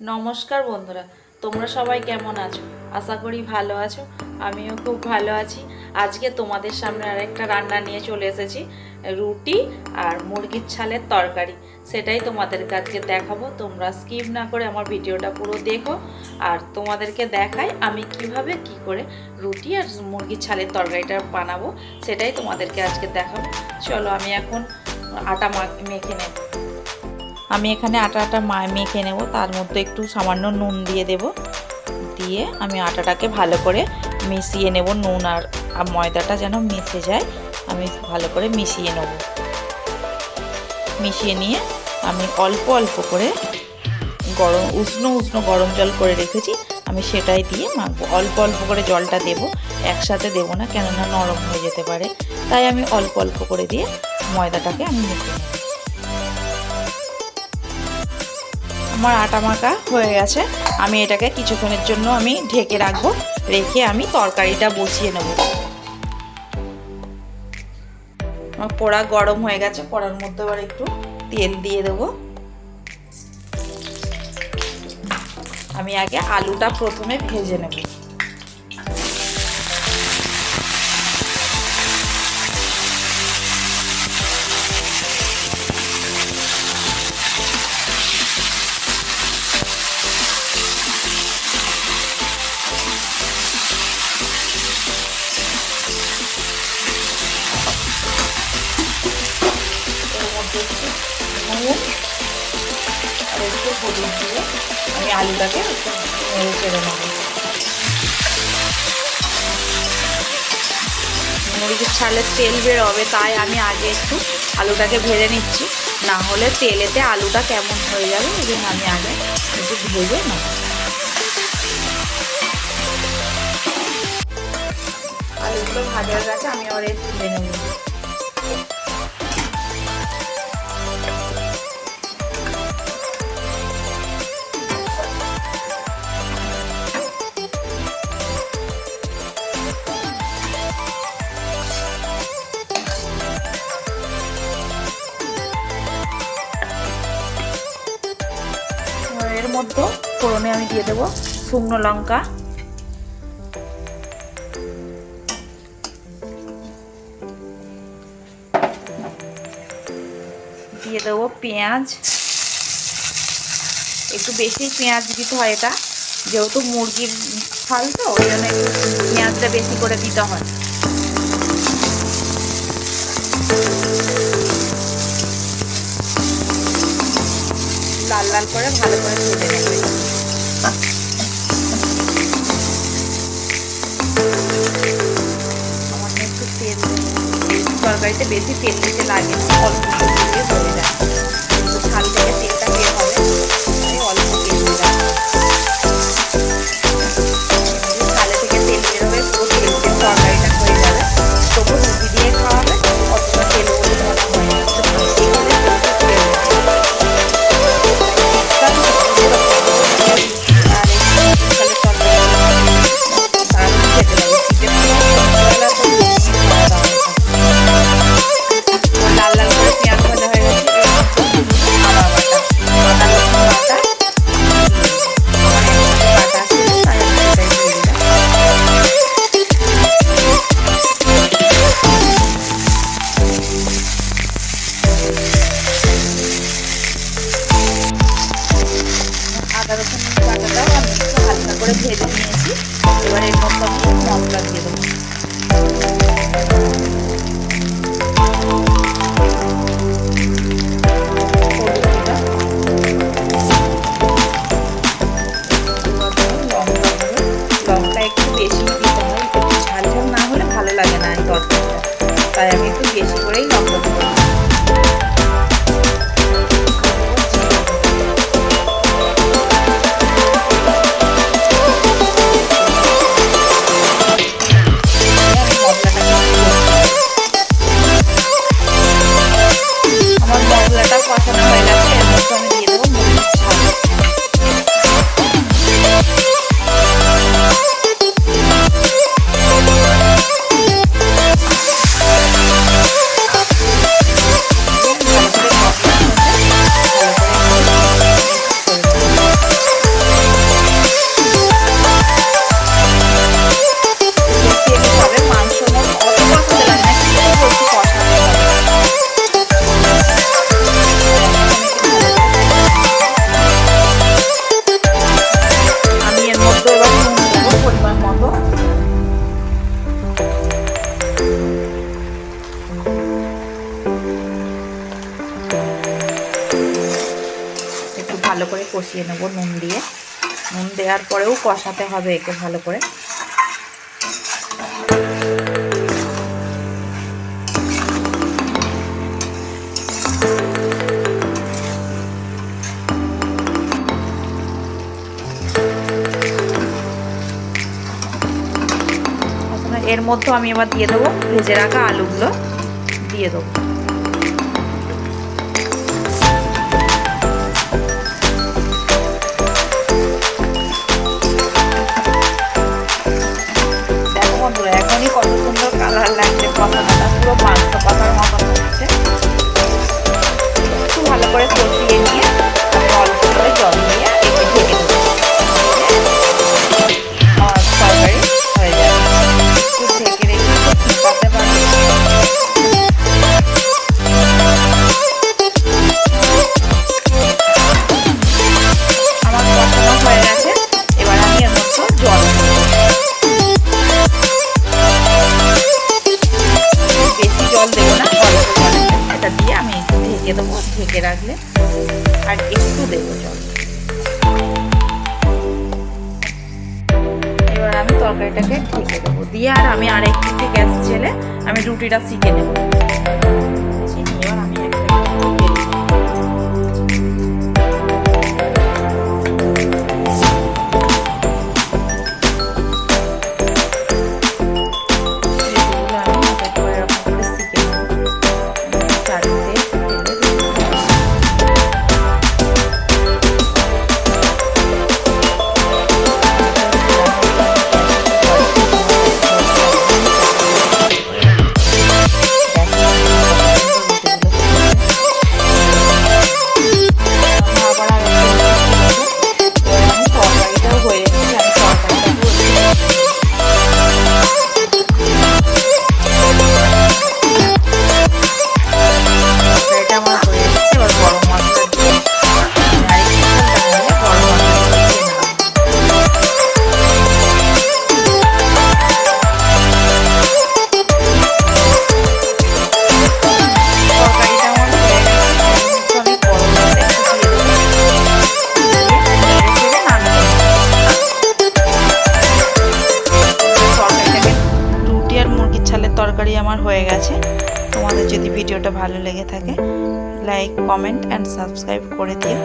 নমস্কার বন্ধুরা, তোমরা সবাই কেমন আছো? আশা করি ভালো আছো, আমিও খুব ভালো আছি। আজকে তোমাদের সামনে আরেকটা রান্না নিয়ে চলে এসেছি, রুটি আর মুরগির ছালের তরকারি। সেটাই তোমাদের আজকে দেখাবো, তোমরা স্কিপ না করে আমার ভিডিওটা পুরো দেখো। আর তোমাদেরকে দেখাই আমি কীভাবে কি করে রুটি আর মুরগির ছালের তরকারিটা বানাবো, সেটাই তোমাদেরকে আজকে দেখাবো। চলো আমি এখন আটা মেখে নেব। আমি এখানে আটা আটা মা- মেখে নেব। তার মধ্যে একটু সামান্য নুন দিয়ে দেব। দিয়ে আমি আটাটাকে ভালো করে মিশিয়ে নেব নুন আর আর ময়দাটা যেন মিশে যায়। আমি ভালো করে মিশিয়ে নেব। মিশিয়ে নিয়ে আমি অল্প অল্প করে গরম, উষ্ণ উষ্ণ গরম জল করে রেখেছি। আমি সেটাই দিয়ে মাখবো। অল্প অল্প করে জলটা দেব। একসাথে দেবো না, কেননা নরম হয়ে যেতে পারে। তাই আমি অল্প অল্প করে দিয়ে ময়দাটাকে আমি মেখে নেব। আমার আটা মাখা হয়ে গেছে। আমি এটাকে কিছুক্ষণের জন্য আমি ঢেকে রাখব। রেখে আমি তরকারিটা বসিয়ে নেব। আমার পোড়া গরম হয়ে গেছে, পোড়ার মধ্যে আবার একটু তেল দিয়ে দেব। আমি আগে আলুটা প্রথমে ভেজে নেব। হলুদ দিয়ে আমি আলুটাকে নেড়ে চেড়ে নেব মুরগির ছালে তেল বেরোবে, তাই আমি আগে একটু আলুটাকে ভেজে নিচ্ছি। না হলে তেলেতে আলুটা কেমন হয়ে যাবে, এই জন্য আমি আগে একটু ভেজে নেব। আলুগুলো ভাজা হয়ে গেছে আমি আবার তুলে নেব। ফোড়নে আমি দিয়ে দেবো শুকনো লঙ্কা। দিয়ে দেবো পেঁয়াজ। একটু বেশি পেঁয়াজ দিতে হয় এটা, যেহেতু মুরগির ছাল তো, ওই জন্য পেঁয়াজটা বেশি করে দিতে হয়। লাল লাল করে ভালো করে ভেজে নেবে। তরকারিতে বেশি তেল দিতে লাগে অল্প দিয়ে হয়ে যায়। ছাল থেকে তেলটা বের হবে অল্প তেল। তাই আমি একটু বেশি করেই লঙ্কা ভালো করে কষিয়ে নেব নুন দিয়ে। নুন দেওয়ার পরেও কষাতে হবে একে ভালো করে। এর মধ্যে আমি এবার দিয়ে দেবো ভেজে রাখা আলুগুলো, দিয়ে দেবো। রাখলে আর একটু দেবো জল। এবার আমি তরকারিটাকে ঢেকে দেবো। দিয়ে আর আমি আর একটু গ্যাস ছেলে আমি রুটিটা শিখে নেব। তরকারি আমার হয়ে গেছে। তোমাদের যদি ভিডিওটা ভালো লেগে থাকে লাইক কমেন্ট অ্যান্ড সাবস্ক্রাইব করে দিও।